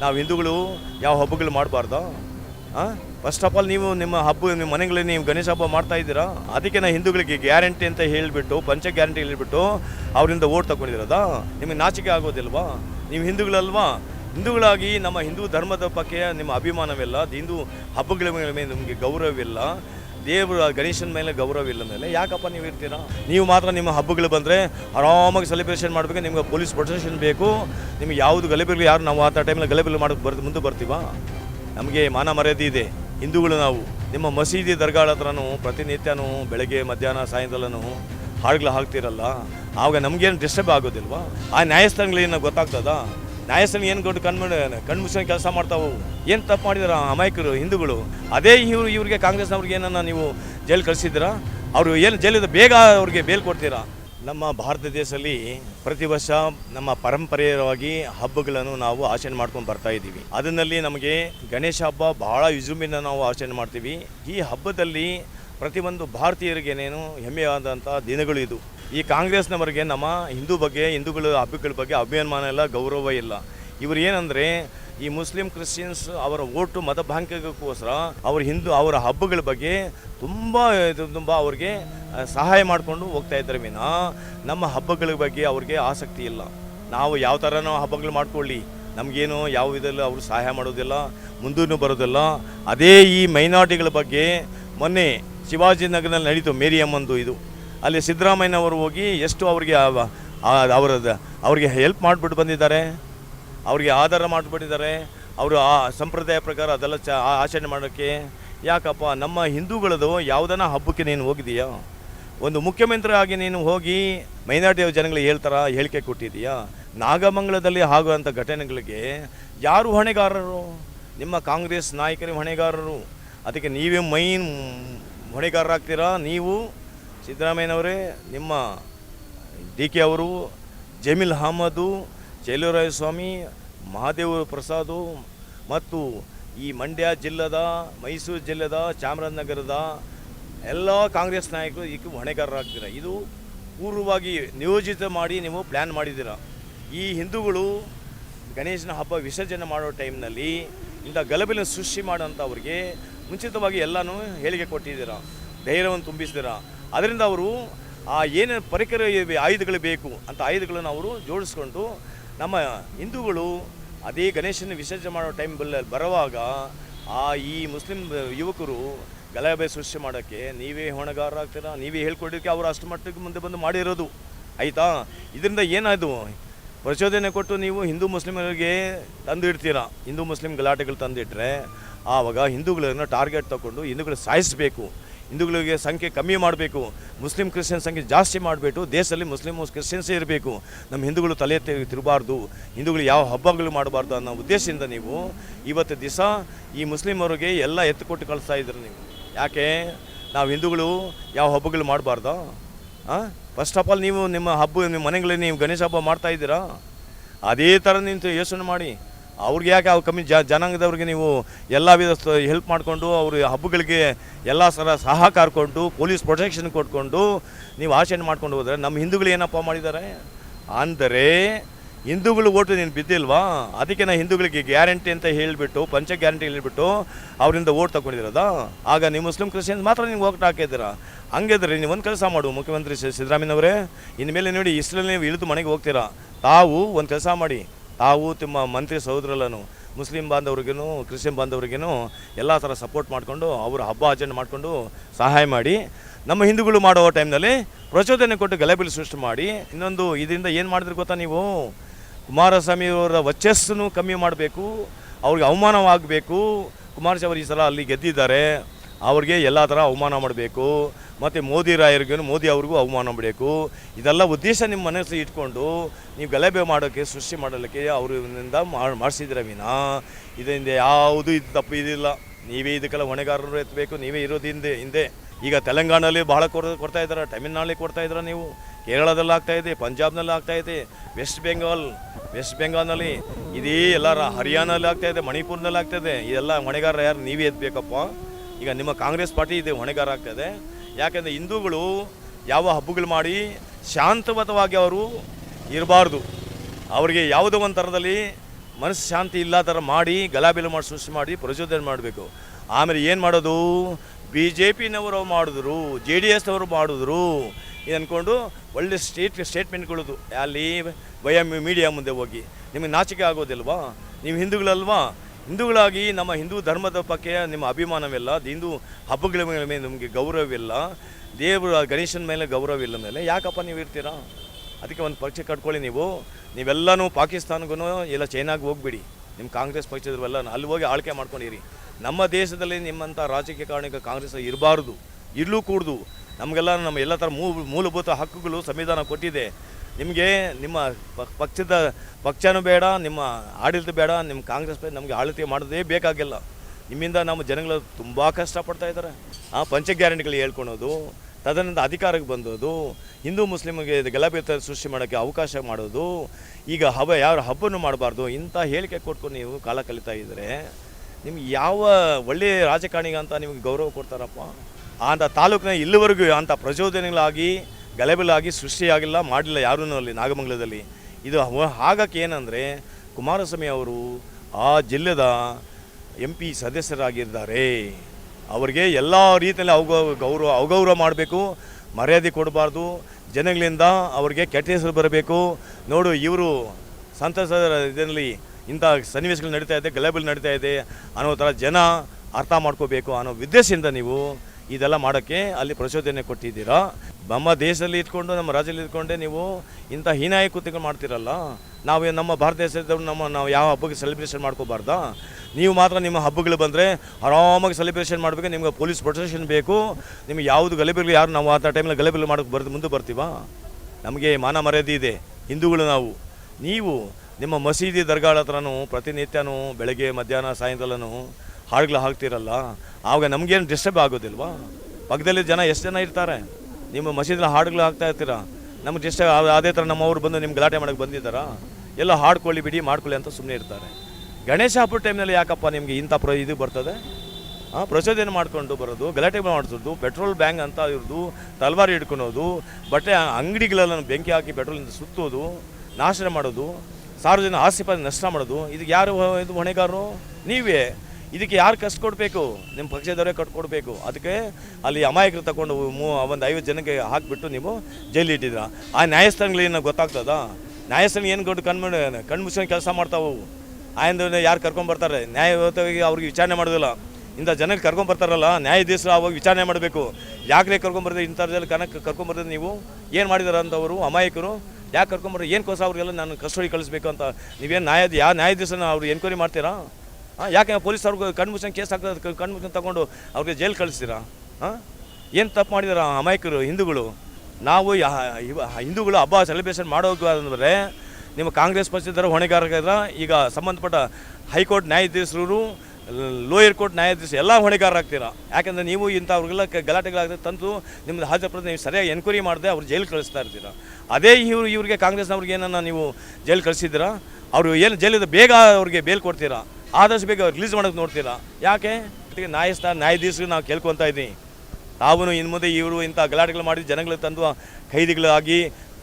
ನಾವು ಹಿಂದೂಗಳು ಯಾವ ಹಬ್ಬಗಳು ಮಾಡಬಾರ್ದು? ಹಾಂ ಫಸ್ಟ್ ಆಫ್ ಆಲ್ ನೀವು ನಿಮ್ಮ ಹಬ್ಬ, ನಿಮ್ಮ ಮನೆಗಳಲ್ಲಿ ನೀವು ಗಣೇಶ ಹಬ್ಬ ಮಾಡ್ತಾ ಇದ್ದೀರಾ? ಅದಕ್ಕೆ ನಾ ಹಿಂದೂಗಳಿಗೆ ಗ್ಯಾರಂಟಿ ಅಂತ ಹೇಳಿಬಿಟ್ಟು, ಪಂಚ ಗ್ಯಾರಂಟಿ ಹೇಳಿಬಿಟ್ಟು ಅವರಿಂದ ಓಟ್ ತಗೊಂಡಿರೋದಾ? ನಿಮಗೆ ನಾಚಿಕೆ ಆಗೋದಿಲ್ವಾ? ನೀವು ಹಿಂದೂಗಳಲ್ವಾ? ಹಿಂದೂಗಳಾಗಿ ನಮ್ಮ ಹಿಂದೂ ಧರ್ಮದ ಬಗ್ಗೆ ನಿಮ್ಮ ಅಭಿಮಾನವಿಲ್ಲ, ಹಿಂದೂ ಹಬ್ಬಗಳ ಮೇಲೆ ನಿಮಗೆ ಗೌರವವಿಲ್ಲ. ದೇವರು ಗಣೇಶನ ಮೇಲೆ ಗೌರವ ಮೇಲೆ ಯಾಕಪ್ಪ ನೀವು ಇರ್ತೀರಾ? ನೀವು ಮಾತ್ರ ನಿಮ್ಮ ಹಬ್ಬಗಳು ಬಂದರೆ ಆರಾಮಾಗಿ ಸೆಲೆಬ್ರೇಷನ್ ಮಾಡಬೇಕು, ನಿಮ್ಗೆ ಪೊಲೀಸ್ ಪ್ರೊಟೆಕ್ಷನ್ ಬೇಕು. ನಿಮ್ಗೆ ಯಾವುದು ಗಲಭೆಗಳು ಯಾರು, ನಾವು ಆ ಟೈಮಲ್ಲಿ ಗಲಭೆಗಳು ಮಾಡೋಕ್ಕೆ ಬರ್ದು ಮುಂದೆ ಬರ್ತೀವಾ? ನಮಗೆ ಮಾನ ಮರ್ಯಾದೆ ಇದೆ. ಹಿಂದೂಗಳು ನಾವು, ನಿಮ್ಮ ಮಸೀದಿ ದರ್ಗಾಳ ಹತ್ರನೂ, ಪ್ರತಿನಿತ್ಯನೂ ಬೆಳಗ್ಗೆ, ಮಧ್ಯಾಹ್ನ, ಸಾಯಂಕಾಲನೂ ಹಾಡುಗಳು ಹಾಕ್ತಿರಲ್ಲ. ಆವಾಗ ನಮಗೇನು ಡಿಸ್ಟರ್ಬ್ ಆಗೋದಿಲ್ವಾ? ಆ ನ್ಯಾಯಸ್ಥಾನಗಳೇನು ಗೊತ್ತಾಗ್ತದಾ? ನ್ಯಾಯಸ್ಥಾನ ಏನು ಕೊಟ್ಟು ಕಣ್ಮ ಕಣ್ಮುಚ್ಚಿನ ಕೆಲಸ ಮಾಡ್ತಾವು ಏನು ತಪ್ಪು ಮಾಡಿದಾರ ಅಮಾಯಕರು, ಹಿಂದೂಗಳು? ಅದೇ ಇವ್ರು ಇವ್ರಿಗೆ ಕಾಂಗ್ರೆಸ್ನವ್ರಿಗೆ ಏನನ್ನ ನೀವು ಜೈಲು ಕಳಿಸಿದ್ದೀರಾ? ಅವರು ಏನು ಜೈಲಿದ ಬೇಗ ಅವ್ರಿಗೆ ಬೇಲ್ ಕೊಡ್ತೀರಾ? ನಮ್ಮ ಭಾರತ ದೇಶದಲ್ಲಿ ಪ್ರತಿ ವರ್ಷ ನಮ್ಮ ಪರಂಪರೆಯವಾಗಿ ಹಬ್ಬಗಳನ್ನು ನಾವು ಆಚರಣೆ ಮಾಡ್ಕೊಂಡು ಬರ್ತಾ ಇದ್ದೀವಿ. ಅದರಲ್ಲಿ ನಮಗೆ ಗಣೇಶ ಹಬ್ಬ ಬಹಳ ವಿಜೃಂಭಿನ ನಾವು ಆಚರಣೆ ಮಾಡ್ತೀವಿ. ಈ ಹಬ್ಬದಲ್ಲಿ ಪ್ರತಿಯೊಂದು ಭಾರತೀಯರಿಗೇನೇನು ಹೆಮ್ಮೆಯಾದಂಥ ದಿನಗಳು ಇದು. ಈ ಕಾಂಗ್ರೆಸ್ನವರಿಗೆ ನಮ್ಮ ಹಿಂದೂ ಬಗ್ಗೆ, ಹಿಂದೂಗಳ ಹಬ್ಬಗಳ ಬಗ್ಗೆ ಅಭಿಮಾನ ಇಲ್ಲ, ಗೌರವ ಇಲ್ಲ. ಇವರು ಏನಂದರೆ, ಈ ಮುಸ್ಲಿಂ ಕ್ರಿಶ್ಚಿಯನ್ಸ್ ಅವರ ಓಟು ಮತ ಬ್ಯಾಂಕ್ಗೋಸ್ಕರ ಅವ್ರ ಹಿಂದೂ, ಅವರ ಹಬ್ಬಗಳ ಬಗ್ಗೆ ತುಂಬ ತುಂಬ ಅವ್ರಿಗೆ ಸಹಾಯ ಮಾಡಿಕೊಂಡು ಹೋಗ್ತಾ ಇದ್ದಾರೆ ವಿನ ನಮ್ಮ ಹಬ್ಬಗಳ ಬಗ್ಗೆ ಅವ್ರಿಗೆ ಆಸಕ್ತಿ ಇಲ್ಲ. ನಾವು ಯಾವ ಥರನೋ ಹಬ್ಬಗಳು ಮಾಡ್ಕೊಳ್ಳಿ. ನಮಗೇನು ಯಾವ ವಿಧದಲ್ಲಿ ಅವರು ಸಹಾಯ ಮಾಡೋದಿಲ್ಲ ಮುಂದೂ ಬರೋದಿಲ್ಲ. ಅದೇ ಈ ಮೈನಾರಿಟಿಗಳ ಬಗ್ಗೆ ಮೊನ್ನೆ ಶಿವಾಜಿನಗರದಲ್ಲಿ ನಡೀತು, ಮೇರಿ ಅಮ್ಮಂದು ಇದು. ಅಲ್ಲಿ ಸಿದ್ದರಾಮಯ್ಯನವರು ಹೋಗಿ ಎಷ್ಟು ಅವರಿಗೆ ಅವರ ಅವರಿಗೆ ಹೆಲ್ಪ್ ಮಾಡಿಬಿಟ್ಟು ಬಂದಿದ್ದಾರೆ. ಅವರಿಗೆ ಆಧಾರ ಮಾಡಿಬಿಟ್ಟಿದ್ದಾರೆ. ಅವರು ಆ ಸಂಪ್ರದಾಯ ಪ್ರಕಾರ ಅದೆಲ್ಲ ಚ ಆಚರಣೆ ಮಾಡೋಕ್ಕೆ. ಯಾಕಪ್ಪ, ನಮ್ಮ ಹಿಂದೂಗಳದು ಯಾವುದನ್ನ ಹಬ್ಬಕ್ಕೆ ನೀನು ಹೋಗಿದೆಯಾ ಒಂದು ಮುಖ್ಯಮಂತ್ರಿ ಆಗಿ ನೀನು ಹೋಗಿ ಮೈನಾರಿಟಿ ಜನಗಳಿಗೆ ಹೇಳ್ತಾರ, ಹೇಳಿಕೆ ಕೊಟ್ಟಿದೀಯಾ ನಾಗಮಂಗಲದಲ್ಲಿ ಆಗುವಂಥ ಘಟನೆಗಳಿಗೆ ಯಾರು ಹೊಣೆಗಾರರು? ನಿಮ್ಮ ಕಾಂಗ್ರೆಸ್ ನಾಯಕರು ಹೊಣೆಗಾರರು. ಅದಕ್ಕೆ ನೀವೇ ಮೈನ್ ಹೊಣೆಗಾರರಾಗ್ತೀರಾ? ನೀವು ಸಿದ್ದರಾಮಯ್ಯನವರೇ, ನಿಮ್ಮ ಡಿ ಕೆ ಅವರು, ಜಮೀಲ್ ಅಹಮದು ಚೆಲುರಾಯಸ್ವಾಮಿ ಮಹಾದೇವ ಪ್ರಸಾದು ಮತ್ತು ಈ ಮಂಡ್ಯ ಜಿಲ್ಲೆದ, ಮೈಸೂರು ಜಿಲ್ಲೆದ, ಚಾಮರಾಜನಗರದ ಎಲ್ಲ ಕಾಂಗ್ರೆಸ್ ನಾಯಕರು ಈಗ ಹೊಣೆಗಾರರಾಗ್ತೀರ. ಇದು ಪೂರ್ವವಾಗಿ ನಿಯೋಜಿತ ಮಾಡಿ ನೀವು ಪ್ಲ್ಯಾನ್ ಮಾಡಿದ್ದೀರ. ಈ ಹಿಂದೂಗಳು ಗಣೇಶನ ಹಬ್ಬ ವಿಸರ್ಜನೆ ಮಾಡೋ ಟೈಮ್ನಲ್ಲಿ ಇಂಥ ಗಲಭೆನ ಸೃಷ್ಟಿ ಮಾಡೋಂಥವ್ರಿಗೆ ಮುಂಚಿತವಾಗಿ ಎಲ್ಲನೂ ಹೇಳಿಕೆ ಕೊಟ್ಟಿದ್ದೀರ. ಧೈರ್ಯವನ್ನು ತುಂಬಿಸಿದ್ದೀರ. ಅದರಿಂದ ಅವರು ಆ ಏನೇನು ಪರಿಕರ ಆಯುಧಗಳು ಬೇಕು ಅಂತ ಆಯುಧಗಳನ್ನು ಅವರು ಜೋಡಿಸ್ಕೊಂಡು ನಮ್ಮ ಹಿಂದೂಗಳು ಅದೇ ಗಣೇಶನ ವಿಸರ್ಜನೆ ಮಾಡೋ ಟೈಮ್ ಬರುವಾಗ ಆ ಈ ಮುಸ್ಲಿಂ ಯುವಕರು ಗಲಭೆ ಸೃಷ್ಟಿ ಮಾಡೋಕ್ಕೆ ನೀವೇ ಹೊಣೆಗಾರರಾಗ್ತೀರಾ? ನೀವೇ ಹೇಳ್ಕೊಡೋಕ್ಕೆ ಅವರು ಅಷ್ಟು ಮಟ್ಟಕ್ಕೆ ಮುಂದೆ ಬಂದು ಮಾಡಿರೋದು. ಆಯಿತಾ? ಇದರಿಂದ ಏನಾಯಿತು? ಪ್ರಚೋದನೆ ಕೊಟ್ಟು ನೀವು ಹಿಂದೂ ಮುಸ್ಲಿಮರಿಗೆ ತಂದು ಹಿಂದೂ ಮುಸ್ಲಿಂ ಗಲಾಟೆಗಳು ತಂದಿಟ್ಟರೆ ಆವಾಗ ಹಿಂದೂಗಳನ್ನು ಟಾರ್ಗೆಟ್ ತಗೊಂಡು ಹಿಂದೂಗಳು ಸಾಯಿಸಬೇಕು. ಹಿಂದೂಗಳಿಗೆ ಸಂಖ್ಯೆ ಕಮ್ಮಿ ಮಾಡಬೇಕು, ಮುಸ್ಲಿಂ ಕ್ರಿಶ್ಚಿಯನ್ ಸಂಖ್ಯೆ ಜಾಸ್ತಿ ಮಾಡಬೇಕು, ದೇಶದಲ್ಲಿ ಮುಸ್ಲಿಂ ಕ್ರಿಶ್ಚಿಯನ್ಸೇ ಇರಬೇಕು. ನಮ್ಮ ಹಿಂದೂಗಳು ತಲೆ ಎತ್ತಿ ತಿರುಗಬಾರ್ದು, ಹಿಂದೂಗಳು ಯಾವ ಹಬ್ಬಗಳು ಮಾಡಬಾರ್ದು ಅನ್ನೋ ಉದ್ದೇಶದಿಂದ ನೀವು ಇವತ್ತು ದಿವಸ ಈ ಮುಸ್ಲಿಮರಿಗೆ ಎಲ್ಲ ಎತ್ತು ಕೊಟ್ಟು ಕಳಿಸ್ತಾ ಇದ್ರು ನೀವು. ಯಾಕೆ? ನಾವು ಹಿಂದೂಗಳು ಯಾವ ಹಬ್ಬಗಳು ಮಾಡಬಾರ್ದು? ಹಾಂ ಫಸ್ಟ್ ಆಫ್ ಆಲ್ ನೀವು ನಿಮ್ಮ ಹಬ್ಬ, ನಿಮ್ಮ ಮನೆಗಳಲ್ಲಿ ನೀವು ಗಣೇಶ ಹಬ್ಬ ಮಾಡ್ತಾ ಇದ್ದೀರಾ? ಅದೇ ಥರ ನಿಂತು ಯೋಚನೆ ಮಾಡಿ. ಅವ್ರಿಗೆ ಯಾಕೆ ಅವ್ರು ಕಮ್ಮಿ ಜನಾಂಗದವ್ರಿಗೆ ನೀವು ಎಲ್ಲ ವಿಧ ಹೆಲ್ಪ್ ಮಾಡಿಕೊಂಡು ಅವ್ರ ಹಬ್ಬಗಳಿಗೆ ಎಲ್ಲ ಸರ ಸಹಕಾರ ಕೊಟ್ಟು ಪೊಲೀಸ್ ಪ್ರೊಟೆಕ್ಷನ್ ಕೊಟ್ಕೊಂಡು ನೀವು ಆಚರಣೆ ಮಾಡ್ಕೊಂಡು ಹೋದರೆ ನಮ್ಮ ಹಿಂದೂಗಳು ಏನಪ್ಪ ಮಾಡಿದ್ದಾರೆ? ಅಂದರೆ ಹಿಂದೂಗಳು ಓಟು ನೀನು ಬಿದ್ದಿಲ್ವಾ? ಅದಕ್ಕೆ ನಾನು ಹಿಂದೂಗಳಿಗೆ ಗ್ಯಾರಂಟಿ ಅಂತ ಹೇಳಿಬಿಟ್ಟು, ಪಂಚ ಗ್ಯಾರಂಟಿ ಹೇಳಿಬಿಟ್ಟು ಅವರಿಂದ ಓಟ್ ತಗೊಂಡಿರೋದಾ? ಆಗ ನೀವು ಮುಸ್ಲಿಂ ಕ್ರಿಶ್ಚಿಯನ್ಸ್ ಮಾತ್ರ ನೀವು ಓಟ್ ಹಾಕಿದ್ದೀರಾ ಹಂಗಿದ್ರೆ ನೀವು ಒಂದು ಕೆಲಸ ಮಾಡು ಮುಖ್ಯಮಂತ್ರಿ ಸಿದ್ದರಾಮಯ್ಯನವರೇ. ಇನ್ಮೇಲೆ ನೋಡಿ ಇಷ್ಟರಲ್ಲಿ ನೀವು ಇಳಿದು ಮನೆಗೆ ಹೋಗ್ತೀರಾ? ತಾವು ಒಂದು ಕೆಲಸ ಮಾಡಿ. ತಾವು ತಮ್ಮ ಮಂತ್ರಿ ಸಹೋದರಲ್ಲನು ಮುಸ್ಲಿಂ ಬಾಂಧವ್ರಿಗೂ ಕ್ರಿಶ್ಚಿಯನ್ ಬಾಂಧವರಿಗೂ ಎಲ್ಲ ಥರ ಸಪೋರ್ಟ್ ಮಾಡಿಕೊಂಡು, ಅವರು ಹಬ್ಬ ಆಚರಣೆ ಮಾಡಿಕೊಂಡು ಸಹಾಯ ಮಾಡಿ, ನಮ್ಮ ಹಿಂದೂಗಳು ಮಾಡೋ ಟೈಮ್ನಲ್ಲಿ ಪ್ರಚೋದನೆ ಕೊಟ್ಟು ಗಲಭೆಲಿ ಸೃಷ್ಟಿ ಮಾಡಿ, ಇನ್ನೊಂದು ಇದರಿಂದ ಏನು ಮಾಡಿದ್ರೆ ಗೊತ್ತಾ ನೀವು? ಕುಮಾರಸ್ವಾಮಿ ಅವರ ವಚಸ್ಸನ್ನು ಕಮ್ಮಿ ಮಾಡಬೇಕು, ಅವ್ರಿಗೆ ಅವಮಾನವಾಗಬೇಕು, ಕುಮಾರಸ್ವಾಮಿ ಅವರು ಈ ಸಲ ಅಲ್ಲಿ ಗೆದ್ದಿದ್ದಾರೆ, ಅವ್ರಿಗೆ ಎಲ್ಲ ಥರ ಅವಮಾನ ಮಾಡಬೇಕು ಮತ್ತು ಮೋದಿ ರಾಯರಿಗೂ, ಮೋದಿ ಅವ್ರಿಗೂ ಅವಮಾನ ಮಾಡಬೇಕು. ಇದೆಲ್ಲ ಉದ್ದೇಶ ನಿಮ್ಮ ಮನಸ್ಸು ಇಟ್ಕೊಂಡು ನೀವು ಗಲಭೆ ಮಾಡೋಕ್ಕೆ ಸೃಷ್ಟಿ ಮಾಡಲಿಕ್ಕೆ ಅವರಿಂದ ಮಾಡಿಸಿದ್ರ ವಿನ ಇದರಿಂದ ಯಾವುದು ಇದು ತಪ್ಪು ಇದಿಲ್ಲ. ನೀವೇ ಇದಕ್ಕೆಲ್ಲ ಹೊಣೆಗಾರರು ಎತ್ತಬೇಕು ನೀವೇ ಇರೋದು ಹಿಂದೆ ಹಿಂದೆ. ಈಗ ತೆಲಂಗಾಣದಲ್ಲಿ ಭಾಳ ಕೊಡ ಕೊಡ್ತಾ ಇದ್ದಾರೆ ತಮಿಳ್ನಾಡಲ್ಲಿ ಕೊಡ್ತಾ ಇದ್ದಾರೆ ನೀವು. ಕೇರಳದಲ್ಲಿ ಆಗ್ತಾ ಇದೆ, ಪಂಜಾಬ್ನಲ್ಲಿ ಆಗ್ತಾ ಇದೆ, ವೆಸ್ಟ್ ಬೆಂಗಾಲ್, ವೆಸ್ಟ್ ಬೆಂಗಾಲ್ನಲ್ಲಿ ಇದೇ ಎಲ್ಲ ರ- ಹರಿಯಾಣದಲ್ಲಿ ಆಗ್ತಾ ಇದೆ ಮಣಿಪುರ್ನಲ್ಲಿ ಆಗ್ತಾ ಇದೆ. ಇದೆಲ್ಲ ಹೊಣೆಗಾರ ಯಾರು? ನೀವೇ ಎತ್ತಬೇಕಪ್ಪ ಈಗ ನಿಮ್ಮ ಕಾಂಗ್ರೆಸ್ ಪಾರ್ಟಿ ಇದೆ, ಹೊಣೆಗಾರ ಆಗ್ತದೆ ಯಾಕೆಂದರೆ ಹಿಂದೂಗಳು ಯಾವ ಹಬ್ಬಗಳು ಮಾಡಿ ಶಾಂತವತವಾಗಿ ಅವರು ಇರಬಾರ್ದು. ಅವರಿಗೆ ಯಾವುದೋ ಒಂದು ಥರದಲ್ಲಿ ಮನಸ್ಸು ಶಾಂತಿ ಇಲ್ಲ ಥರ ಮಾಡಿ ಗಲಾಬಿಲು ಮಾಡಿ ಸೃಷ್ಟಿ ಮಾಡಿ ಪ್ರಚೋದನೆ ಮಾಡಬೇಕು. ಆಮೇಲೆ ಏನು ಮಾಡೋದು? ಬಿ ಜೆ ಪಿನವರು ಮಾಡಿದ್ರು, ಜೆ ಡಿ ಎಸ್ನವರು ಮಾಡಿದ್ರು. ಇದು ಅಂದ್ಕೊಂಡು ಒಳ್ಳೆ ಸ್ಟೇಟ್, ಸ್ಟೇಟ್ಮೆಂಟ್ಗಳದು. ಅಲ್ಲಿ ವಯ ಮೀಡಿಯಾ ಮುಂದೆ ಹೋಗಿ. ನಿಮಗೆ ನಾಚಿಕೆ ಆಗೋದಿಲ್ವಾ? ನೀವು ಹಿಂದೂಗಳಲ್ವಾ? ಹಿಂದೂಗಳಾಗಿ ನಮ್ಮ ಹಿಂದೂ ಧರ್ಮದ ಬಗ್ಗೆ ನಿಮ್ಮ ಅಭಿಮಾನವಿಲ್ಲ, ಹಿಂದೂ ಹಬ್ಬಗಳ ಮೇಲೆ ನಿಮಗೆ ಗೌರವವಿಲ್ಲ, ದೇವರ ಗಣೇಶನ ಮೇಲೆ ಗೌರವ ಇಲ್ಲ ಮೇಲೆ ಯಾಕಪ್ಪ ನೀವು ಇರ್ತೀರಾ? ಅದಕ್ಕೆ ಒಂದು ಪರೀಕ್ಷೆ ಕಟ್ಕೊಳ್ಳಿ ನೀವು. ನೀವೆಲ್ಲನೂ ಪಾಕಿಸ್ತಾನಗೂ ಇಲ್ಲ ಚೈನಾಗೆ ಹೋಗ್ಬಿಡಿ. ನಿಮ್ಮ ಕಾಂಗ್ರೆಸ್ ಪಕ್ಷದವೆಲ್ಲ ಅಲ್ಲಿ ಹೋಗಿ ಆಳ್ಕೆ ಮಾಡ್ಕೊಂಡಿರಿ. ನಮ್ಮ ದೇಶದಲ್ಲಿ ನಿಮ್ಮಂಥ ರಾಜಕೀಯ ಕಾರಣಕ್ಕೆ ಕಾಂಗ್ರೆಸ್ ಇರಬಾರ್ದು, ಇರಲೂ ಕೂಡ್ದು. ನಮಗೆಲ್ಲ ನಮ್ಮ ಎಲ್ಲ ಥರ ಮೂಲಭೂತ ಹಕ್ಕುಗಳು ಸಂವಿಧಾನ ಕೊಟ್ಟಿದೆ. ನಿಮಗೆ ನಿಮ್ಮ ಪಕ್ಷದ ಪಕ್ಷನೂ ಬೇಡ, ನಿಮ್ಮ ಆಡಳಿತ ಬೇಡ, ನಿಮ್ಮ ಕಾಂಗ್ರೆಸ್ ಬೇಡ ನಮಗೆ ಆಡಳಿತ ಮಾಡೋದೇ ಬೇಕಾಗಿಲ್ಲ. ನಿಮ್ಮಿಂದ ನಮ್ಮ ಜನಗಳು ತುಂಬ ಕಷ್ಟಪಡ್ತಾ ಇದ್ದಾರೆ. ಆ ಪಂಚ ಗ್ಯಾರಂಟಿಗಳು ಹೇಳ್ಕೊಳೋದು, ತದನಂತರ ಅಧಿಕಾರಕ್ಕೆ ಬಂದೋದು, ಹಿಂದೂ ಮುಸ್ಲಿಮ್ಗೆ ಗಲಭೆ ಸೃಷ್ಟಿ ಮಾಡೋಕ್ಕೆ ಅವಕಾಶ ಮಾಡೋದು, ಈಗ ಹಬ್ಬ ಯಾರು ಹಬ್ಬನೂ ಮಾಡಬಾರ್ದು, ಇಂಥ ಹೇಳಿಕೆ ಕೊಟ್ಕೊಂಡು ನೀವು ಕಾಲ ಕಲಿತಾ ಇದ್ದರೆ ನಿಮ್ಗೆ ಯಾವ ಒಳ್ಳೆಯ ಅಂತ ನಿಮಗೆ ಗೌರವ ಕೊಡ್ತಾರಪ್ಪ? ಅಂಥ ತಾಲೂಕಿನ ಇಲ್ಲಿವರೆಗೂ ಅಂಥ ಪ್ರಚೋದನೆಗಳಾಗಿ ಗಲಭೆಗಳಾಗಿ ಸೃಷ್ಟಿಯಾಗಿಲ್ಲ, ಮಾಡಿಲ್ಲ ಯಾರೂ ಅಲ್ಲಿ ನಾಗಮಂಗಲದಲ್ಲಿ. ಇದು ಆಗಕ್ಕೆ ಏನಂದರೆ, ಕುಮಾರಸ್ವಾಮಿ ಅವರು ಆ ಜಿಲ್ಲೆದ ಎಂ ಪಿ ಸದಸ್ಯರಾಗಿದ್ದಾರೆ. ಅವರಿಗೆ ಎಲ್ಲ ರೀತಿಯಲ್ಲಿ ಅವಗ, ಗೌರವ, ಅವಗೌರವ ಮಾಡಬೇಕು, ಮರ್ಯಾದೆ ಕೊಡಬಾರ್ದು, ಜನಗಳಿಂದ ಅವರಿಗೆ ಕೆಟ್ಟ ಹೆಸರು ಬರಬೇಕು. ನೋಡು, ಇವರು ಸಂತಸ ಇದರಲ್ಲಿ ಇಂಥ ಸನ್ನಿವೇಶಗಳು ನಡೀತಾ ಇದೆ ಗಲಭೆಗಳು ನಡೀತಾ ಇದೆ ಅನ್ನೋ ಥರ ಜನ ಅರ್ಥ ಮಾಡ್ಕೋಬೇಕು ಅನ್ನೋ ಉದ್ದೇಶದಿಂದ ನೀವು ಇದೆಲ್ಲ ಮಾಡೋಕ್ಕೆ ಅಲ್ಲಿ ಪ್ರಚೋದನೆ ಕೊಟ್ಟಿದ್ದೀರಾ. ನಮ್ಮ ದೇಶದಲ್ಲಿ ಇದ್ಕೊಂಡು, ನಮ್ಮ ರಾಜ್ಯದಲ್ಲಿ ಇಟ್ಕೊಂಡೆ ನೀವು ಇಂಥ ಹೀನಾಯ ಕೃತ್ಯಗಳು ಮಾಡ್ತೀರಲ್ಲ? ನಾವು ನಮ್ಮ ಭಾರತ ದೇಶದವ್ರು ನಮ್ಮ, ನಾವು ಯಾವ ಹಬ್ಬಕ್ಕೆ ಸೆಲೆಬ್ರೇಷನ್ ಮಾಡ್ಕೋಬಾರ್ದಾ? ನೀವು ಮಾತ್ರ ನಿಮ್ಮ ಹಬ್ಬಗಳು ಬಂದರೆ ಆರಾಮಾಗಿ ಸೆಲೆಬ್ರೇಷನ್ ಮಾಡಬೇಕು, ನಿಮಗೆ ಪೊಲೀಸ್ ಪ್ರೊಟೆಕ್ಷನ್ ಬೇಕು, ನಿಮಗೆ ಯಾವುದು ಗಲಭೆಗಳು ಯಾರು ನಾವು ಆ ಟೈಮಲ್ಲಿ ಗಲಭೆಗಳು ಮಾಡೋಕ್ಕೆ ಬರ್ದು ಮುಂದೆ ಬರ್ತೀವಾ? ನಮಗೆ ಮಾನ ಮರ್ಯಾದೆ ಇದೆ, ಹಿಂದೂಗಳು ನಾವು. ನೀವು ನಿಮ್ಮ ಮಸೀದಿ ದರ್ಗಾಳ ಹತ್ರನೂ ಪ್ರತಿನಿತ್ಯನೂ ಬೆಳಗ್ಗೆ, ಮಧ್ಯಾಹ್ನ, ಸಾಯಂಕಾಲನೂ ಹಾಡುಗಳು ಹಾಕ್ತಿರಲ್ಲ? ಆವಾಗ ನಮಗೇನು ಡಿಸ್ಟರ್ಬ್ ಆಗೋದಿಲ್ವಾ? ಪಕ್ಕದಲ್ಲಿ ಜನ ಎಷ್ಟು ಜನ ಇರ್ತಾರೆ? ನಿಮ್ಮ ಮಸೀದಿನ ಹಾಡುಗಳು ಹಾಕ್ತಾ ಇರ್ತೀರಾ? ನಮ್ಗೆ ಜಸ್ಟ್ ಅದೇ ಥರ ನಮ್ಮವರು ಬಂದು ನಿಮ್ಗೆ ಗಲಾಟೆ ಮಾಡೋಕ್ಕೆ ಬಂದಿದ್ದಾರಾ? ಎಲ್ಲ ಹಾಡ್ಕೊಳ್ಳಿ ಬಿಡಿ, ಮಾಡ್ಕೊಳ್ಳಿ ಅಂತ ಸುಮ್ಮನೆ ಇರ್ತಾರೆ. ಗಣೇಶ ಹಬ್ಬದ ಟೈಮ್ನಲ್ಲಿ ಯಾಕಪ್ಪ ನಿಮಗೆ ಇಂಥ ಪ್ರ ಇದು ಬರ್ತದೆ? ಹಾಂ ಪ್ರಚೋದನೆ ಮಾಡ್ಕೊಂಡು ಬರೋದು, ಗಲಾಟೆ ಮಾಡಿಸೋದು, ಪೆಟ್ರೋಲ್ ಬ್ಯಾಂಕ್ ಅಂತ ಇರೋದು, ತಲವಾರಿ ಹಿಡ್ಕೊಳೋದು, ಬಟ್ಟೆ ಅಂಗಡಿಗಳೆಲ್ಲ ಬೆಂಕಿ ಹಾಕಿ ಪೆಟ್ರೋಲಿಂದ ಸುತ್ತೋದು, ನಾಶನ ಮಾಡೋದು ಸಾರ್ವಜನಿಕ ಆಸ್ತಿ ಪಾಸ್ತಿ ನಷ್ಟ ಮಾಡೋದು, ಇದಕ್ಕೆ ಯಾರು ಇದು ಹೊಣೆಗಾರರು? ನೀವೇ. ಇದಕ್ಕೆ ಯಾರು ಕಷ್ಟ ಕೊಡಬೇಕು? ನಿಮ್ಮ ಪಕ್ಷದವರೇ ಕಟ್ಕೊಡ್ಬೇಕು ಅದಕ್ಕೆ ಅಲ್ಲಿ ಅಮಾಯಕರು ತಗೊಂಡು ಮೂ ಒಂದು ಐವತ್ತು ಜನಕ್ಕೆ ಹಾಕಿಬಿಟ್ಟು ನೀವು ಜೈಲಿ ಇಟ್ಟಿದ್ರ ಆ ನ್ಯಾಯಸ್ಥಾನಗಳೇನು ಗೊತ್ತಾಗ್ತದಾ? ನ್ಯಾಯಸ್ಥಾನ ಏನು ಕೊಟ್ಟು ಕಣ್ಮು ಕಣ್ಮುಚ್ಕೊಂಡು ಕೆಲಸ ಮಾಡ್ತಾವು ಆಯಂದ್ರೆ ಯಾರು ಕರ್ಕೊಂಬರ್ತಾರೆ ನ್ಯಾಯಯುತವಾಗಿ ಅವ್ರಿಗೆ ವಿಚಾರಣೆ ಮಾಡೋದಿಲ್ಲ. ಇಂಥ ಜನಕ್ಕೆ ಕರ್ಕೊಂಬರ್ತಾರಲ್ಲ ನ್ಯಾಯಾಧೀಶರು ಅವಾಗ ವಿಚಾರಣೆ ಮಾಡಬೇಕು. ಯಾಕೆ ಕರ್ಕೊಂಬರ್ತಾರೆ ಇಂಥದ್ರಲ್ಲಿ ಕನಕ್ಕೆ ಕರ್ಕೊಂಬರ್ತದೆ ನೀವು? ಏನು ಮಾಡಿದಾರ ಅಂತವರು? ಅಮಾಯಕರು? ಯಾಕೆ ಏನು ಕೋಸ ಅವ್ರಿಗೆಲ್ಲ ನಾನು ಕಸ್ಟಡಿ ಕಳಿಸ್ಬೇಕು ಅಂತ. ನೀವೇನು ನ್ಯಾಯ ಯಾವ ನ್ಯಾಯಾಧೀಶನ ಅವ್ರು ಎನ್ಕ್ವೈರಿ ಮಾಡ್ತೀರಾ? ಹಾಂ? ಯಾಕೆ ಪೊಲೀಸ್ ಅವ್ರಿಗೆ ಮುಚ್ಚಂಗೆ ಕೇಸ್ ಹಾಕೋದು ಕಣ್ಣು ಮುಚ್ಚಂಗೆ ತಗೊಂಡು ಅವ್ರಿಗೆ ಜೈಲ್ ಕಳಿಸ್ತೀರಾ? ಹಾಂ? ಏನು ತಪ್ಪು ಮಾಡಿದಾರ ಅಮಾಯಕರು, ಹಿಂದೂಗಳು? ನಾವು ಹಿಂದೂಗಳು ಹಬ್ಬ ಸೆಲೆಬ್ರೇಷನ್ ಮಾಡೋದು ಅಂದರೆ ನಿಮ್ಮ ಕಾಂಗ್ರೆಸ್ ಪಕ್ಷದರ ಹೊಣೆಗಾರರ ಈಗ ಸಂಬಂಧಪಟ್ಟ ಹೈಕೋರ್ಟ್ ನ್ಯಾಯಾಧೀಶರು ಲೋಯರ್ ಕೋರ್ಟ್ ನ್ಯಾಯಾಧೀಶ ಎಲ್ಲ ಹೊಣೆಗಾರರಾಗ್ತೀರಾ ಯಾಕಂದರೆ ನೀವು ಇಂಥವ್ರಿಗೆಲ್ಲ ಗಲಾಟೆಗಳಾಗದೆ ತಂದು ನಿಮ್ಮದು ಹಾಜರು ನೀವು ಸರಿಯಾಗಿ ಎನ್ಕ್ವೈರಿ ಮಾಡದೆ ಅವ್ರು ಜೈಲು ಕಳಿಸ್ತಾ ಇರ್ತೀರಾ? ಅದೇ ಇವ್ರು ಇವರಿಗೆ ಕಾಂಗ್ರೆಸ್ನವ್ರಿಗೆ ಏನನ್ನ ನೀವು ಜೈಲು ಕಳಿಸಿದ್ದೀರಾ? ಅವರು ಏನು ಜೈಲಿದ ಬೇಗ ಅವ್ರಿಗೆ ಬೇಲ್ ಕೊಡ್ತೀರಾ? ಆದಷ್ಟು ಬೇಗ ರಿಲೀಸ್ ಮಾಡೋಕೆ ನೋಡ್ತಿಲ್ಲ ಯಾಕೆ? ನ್ಯಾಯಸ್ಥಾನ ನ್ಯಾಯಾಧೀಶರು ನಾವು ಕೇಳ್ಕೊತಾ ಇದ್ದೀನಿ ತಾವು ಇನ್ನು ಮುಂದೆ ಇವರು ಇಂಥ ಗಲಾಟೆಗಳು ಮಾಡಿ ಜನಗಳು ತಂದು ಖೈದಿಗಳಾಗಿ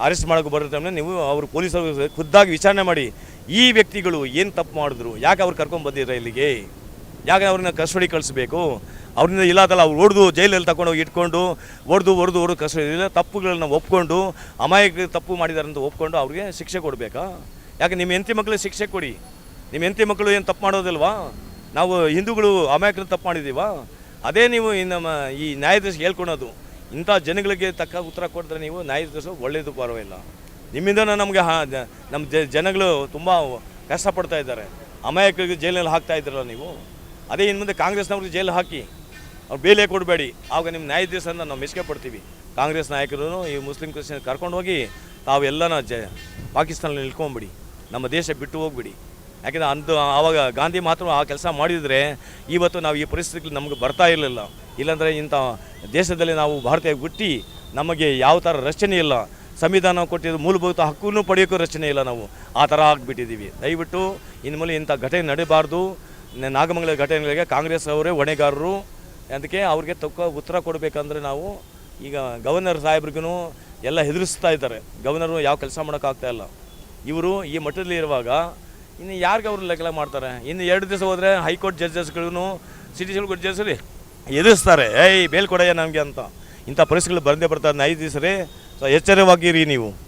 ಅರೆಸ್ಟ್ ಮಾಡೋಕೆ ಬರುತ್ತೆ ನೀವು ಅವರು ಪೊಲೀಸರು ಖುದ್ದಾಗಿ ವಿಚಾರಣೆ ಮಾಡಿ. ಈ ವ್ಯಕ್ತಿಗಳು ಏನು ತಪ್ಪು ಮಾಡಿದ್ರು? ಯಾಕೆ ಅವ್ರು ಕರ್ಕೊಂಡು ಇಲ್ಲಿಗೆ? ಯಾಕೆ ಅವ್ರನ್ನ ಕಸ್ಟಡಿ ಕಳಿಸ್ಬೇಕು? ಅವ್ರನ್ನ ಇಲ್ಲಾದಲ್ಲ ಅವ್ರು ಹೊಡೆದು ಜೈಲಲ್ಲಿ ತಗೊಂಡು ಹೋಗಿ ಇಟ್ಕೊಂಡು ಹೊಡೆದು ಹೊಡೆದು ಹೊಡೆದು ಕಸ್ಟಡಿ ತಪ್ಪುಗಳನ್ನ ಒಪ್ಕೊಂಡು ಅಮಾಯಕ ತಪ್ಪು ಮಾಡಿದಾರೆ ಅಂತ ಒಪ್ಕೊಂಡು ಅವ್ರಿಗೆ ಶಿಕ್ಷೆ ಕೊಡಬೇಕಾ? ಯಾಕೆ ನಿಮ್ಮ ಹೆಂಡತಿ ಮಕ್ಕಳಿಗೆ ಶಿಕ್ಷೆ ಕೊಡಿ? ನಿಮ್ಮ ಹೆಂಡತಿ ಮಕ್ಕಳು ಏನು ತಪ್ಪು ಮಾಡೋದಿಲ್ವಾ? ನಾವು ಹಿಂದೂಗಳು ಅಮಾಯಕರು ತಪ್ಪು ಮಾಡಿದ್ದೀವಾ? ಅದೇ ನೀವು ನಮ್ಮ ಈ ನ್ಯಾಯಾಧೀಶ ಹೇಳ್ಕೊಳೋದು. ಇಂಥ ಜನಗಳಿಗೆ ತಕ್ಕ ಉತ್ತರ ಕೊಟ್ಟರೆ ನೀವು ನ್ಯಾಯಾಧೀಶರು ಒಳ್ಳೆಯದು ಪರವಾಗಿಲ್ಲ. ನಿಮ್ಮಿಂದ ನಮಗೆ ನಮ್ಮ ಜನಗಳು ತುಂಬ ಕಷ್ಟಪಡ್ತಾ ಇದ್ದಾರೆ. ಅಮಾಯಕರಿಗೆ ಜೈಲಿನಲ್ಲಿ ಹಾಕ್ತಾ ಇದ್ದೀರಲ್ಲ ನೀವು? ಅದೇ ಇನ್ನು ಮುಂದೆ ಕಾಂಗ್ರೆಸ್ನವ್ರಿಗೆ ಜೈಲು ಹಾಕಿ. ಅವ್ರು ಬೇಲೆ ಕೊಡಬೇಡಿ. ಆವಾಗ ನಿಮ್ಮ ನ್ಯಾಯಾಧೀಶನ ನಾವು ಮೆಚ್ಚುಗೆ ಪಡ್ತೀವಿ. ಕಾಂಗ್ರೆಸ್ ನಾಯಕರು ಈ ಮುಸ್ಲಿಂ ಕ್ರಿಶ್ಚಿಯನ್ ಕರ್ಕೊಂಡು ಹೋಗಿ ತಾವೆಲ್ಲನ ಜ ಪಾಕಿಸ್ತಾನಲ್ಲಿ ನಿಲ್ಕೊಂಬಿಡಿ. ನಮ್ಮ ದೇಶ ಬಿಟ್ಟು ಹೋಗ್ಬಿಡಿ. ಯಾಕೆಂದರೆ ಅಂದು ಆವಾಗ ಗಾಂಧಿ ಮಾತ್ರ ಆ ಕೆಲಸ ಮಾಡಿದರೆ ಇವತ್ತು ನಾವು ಈ ಪರಿಸ್ಥಿತಿಗಳು ನಮಗೆ ಬರ್ತಾ ಇರಲಿಲ್ಲ. ಇಲ್ಲಾಂದರೆ ಇಂಥ ದೇಶದಲ್ಲಿ ನಾವು ಭಾರತೀಯ ಗುಟ್ಟಿ ನಮಗೆ ಯಾವ ಥರ ರಚನೆ ಇಲ್ಲ. ಸಂವಿಧಾನ ಕೊಟ್ಟಿದ್ದು ಮೂಲಭೂತ ಹಕ್ಕನ್ನು ಪಡೆಯೋಕ್ಕೂ ರಚನೆ ಇಲ್ಲ ನಾವು. ಆ ಥರ ಆಗಿಬಿಟ್ಟಿದ್ದೀವಿ. ದಯವಿಟ್ಟು ಮೇಲೆ ಇಂಥ ಘಟನೆ ನಡೀಬಾರ್ದು. ನಾಗಮಂಗಲ ಘಟನೆಗಳಿಗೆ ಕಾಂಗ್ರೆಸ್ ಅವರೇ ಹೊಣೆಗಾರರು. ಅದಕ್ಕೆ ಅವ್ರಿಗೆ ತಕ್ಕ ಉತ್ತರ ಕೊಡಬೇಕಂದ್ರೆ ನಾವು ಈಗ ಗವರ್ನರ್ ಸಾಹೇಬ್ರಿಗೂ ಎಲ್ಲ ಹೆದರಿಸ್ತಾ ಇದ್ದಾರೆ. ಗವರ್ನರು ಯಾವ ಕೆಲಸ ಮಾಡೋಕ್ಕಾಗ್ತಾ ಇಲ್ಲ. ಇವರು ಈ ಮಟ್ಟದಲ್ಲಿ ಇರುವಾಗ ಇನ್ನು ಯಾರಿಗೆ ಅವರು ಲೆಕ್ಕ ಮಾಡ್ತಾರೆ? ಇನ್ನು ಎರಡು ದಿವಸ ಹೋದರೆ ಹೈಕೋರ್ಟ್ ಜಡ್ಜಸ್ಗಳು ಕೋರ್ಟ್ ಜಡ್ಜಸ್ ರೀ ಎದುರಿಸ್ತಾರೆ. ಏಯ್, ಬೇಲ್ ಕೊಡಯ್ಯ ನಮಗೆ ಅಂತ. ಇಂಥ ಪರಿಸ್ಥಿತಿಗಳು ಬಂದೇ ಬರ್ತಾರೆ. ಐದು ದಿವಸ ರೀ. ಸೊ ಎಚ್ಚರವಾಗಿರಿ ನೀವು.